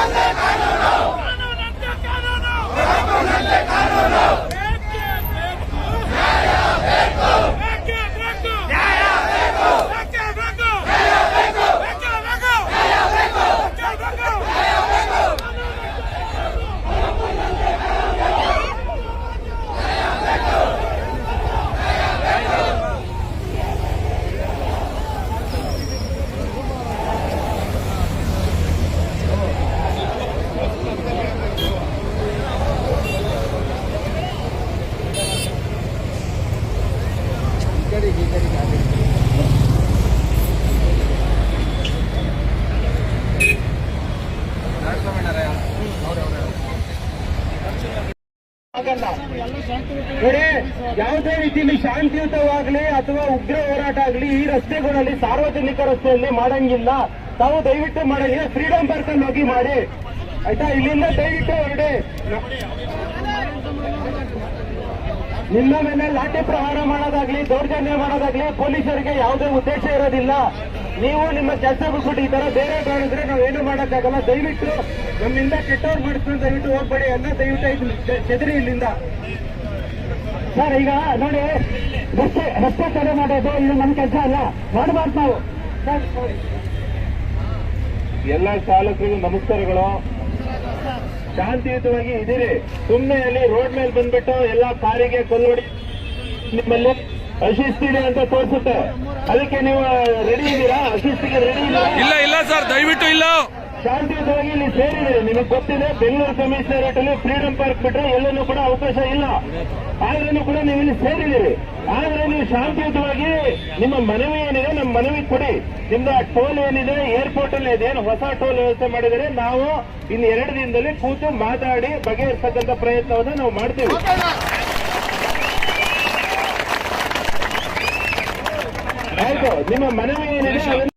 ಕಾನೂನು ಕಾನೂನು ನೋಡಿ, ಯಾವುದೇ ರೀತಿಯಲ್ಲಿ ಶಾಂತಿಯುತವಾಗ್ಲಿ ಅಥವಾ ಉಗ್ರ ಹೋರಾಟ ಆಗ್ಲಿ, ಈ ರಸ್ತೆಗಳಲ್ಲಿ ಸಾರ್ವಜನಿಕ ರಸ್ತೆಯಲ್ಲಿ ಮಾಡಂಗಿಲ್ಲ. ತಾವು ದಯವಿಟ್ಟು ಮಾಡಂಗಿಲ್ಲ ಫ್ರೀಡಂ ಪಾರ್ಕ್ ಅಲ್ಲಿ ಹೋಗಿ ಮಾಡಿ. ಆಯ್ತಾ? ಇಲ್ಲಿಂದ ದಯವಿಟ್ಟು ಹೊರಡಿ. ನಿಮ್ಮ ಮೇಲೆ ಲಾಠಿ ಪ್ರಹಾರ ಮಾಡೋದಾಗ್ಲಿ, ದೌರ್ಜನ್ಯ ಮಾಡೋದಾಗ್ಲಿ, ಪೊಲೀಸರಿಗೆ ಯಾವುದೇ ಉದ್ದೇಶ ಇರೋದಿಲ್ಲ. ನೀವು ನಿಮ್ಮ ಕೆಲಸ ಬಿಟ್ಬಿಟ್ಟು ಈ ತರ ಬೇರೆ ಮಾಡಿದ್ರೆ ಏನು ಮಾಡೋಕ್ಕಾಗಲ್ಲ. ದಯವಿಟ್ಟು ನಮ್ಮಿಂದ ಕೆಟ್ಟವ್ರು ಮಾಡಿಸ್ಕೊಂಡು ದಯವಿಟ್ಟು ಹೋಗ್ಬೇಡಿ. ಎಲ್ಲ ದಯವಿಟ್ಟು ಚದರಿ ಇಲ್ಲಿಂದ. ಸರ್, ಈಗ ನೋಡಿ, ರಸ್ತೆ ರಸ್ತೆ ತಡೆ ಮಾಡೋದು ಇದು ನಮ್ಮ ಕೆಲಸ ಅಲ್ಲ. ಮಾಡಬಾರ್ದು ನಾವು. ಎಲ್ಲ ಚಾಲಕರಿಗೂ ನಮಸ್ಕಾರಗಳು. ಶಾಂತಿಯುತವಾಗಿ ಇದ್ದೀರಿ. ಸುಮ್ಮನೆ ಅಲ್ಲಿ ರೋಡ್ ಮೇಲೆ ಬಂದ್ಬಿಟ್ಟು ಎಲ್ಲ ಕಾರಿಗೆ ಕೊಲ್ಲೋಡಿ ನಿಮ್ಮಲ್ಲಿ ಅಶಿಸ್ತಿದೆ ಅಂತ ತೋರಿಸುತ್ತೆ. ಅದಕ್ಕೆ ನೀವು ರೆಡಿ ಇದ್ದೀರಾ? ಅಶಿಸ್ತಿಗೆ ರೆಡಿ ಇಲ್ಲ ಇಲ್ಲ ಇಲ್ಲ ಸರ್ ದಯವಿಟ್ಟು ಇಲ್ಲ. ಶಾಂತಿಯುತವಾಗಿ ಇಲ್ಲಿ ಸೇರಿದ್ದೀರಿ. ನಿಮಗೆ ಗೊತ್ತಿದೆ ಬೆಂಗಳೂರು ಕಮಿಷನರೇಟ್ ಅಲ್ಲಿ ಫ್ರೀಡಂ ಪಾರ್ಕ್ ಬಿಟ್ರೆ ಎಲ್ಲನೂ ಕೂಡ ಅವಕಾಶ ಇಲ್ಲ. ಆದ್ರೂ ಕೂಡ ನೀವು ಇಲ್ಲಿ ಸೇರಿದ್ದೀರಿ. ಆದ್ರೆ ನೀವು ಶಾಂತಿಯುತವಾಗಿ ನಿಮ್ಮ ಮನವಿ ಏನಿದೆ ನಮ್ಮ ಮನವಿ ಕೊಡಿ. ನಿಮ್ದು ಆ ಟೋಲ್ ಏನಿದೆ ಏರ್ಪೋರ್ಟ್ ಅಲ್ಲಿ ಇದೆ ಏನು ಹೊಸ ಟೋಲ್ ವ್ಯವಸ್ಥೆ ಮಾಡಿದರೆ ನಾವು ಇನ್ನು ಎರಡು ದಿನದಲ್ಲಿ ಕೂತು ಮಾತಾಡಿ ಬಗೆಹರಿಸತಕ್ಕಂಥ ಪ್ರಯತ್ನವನ್ನು ನಾವು ಮಾಡ್ತೀವಿ. ಆಯ್ತು. ನಿಮ್ಮ ಮನವಿ ಏನಿದೆ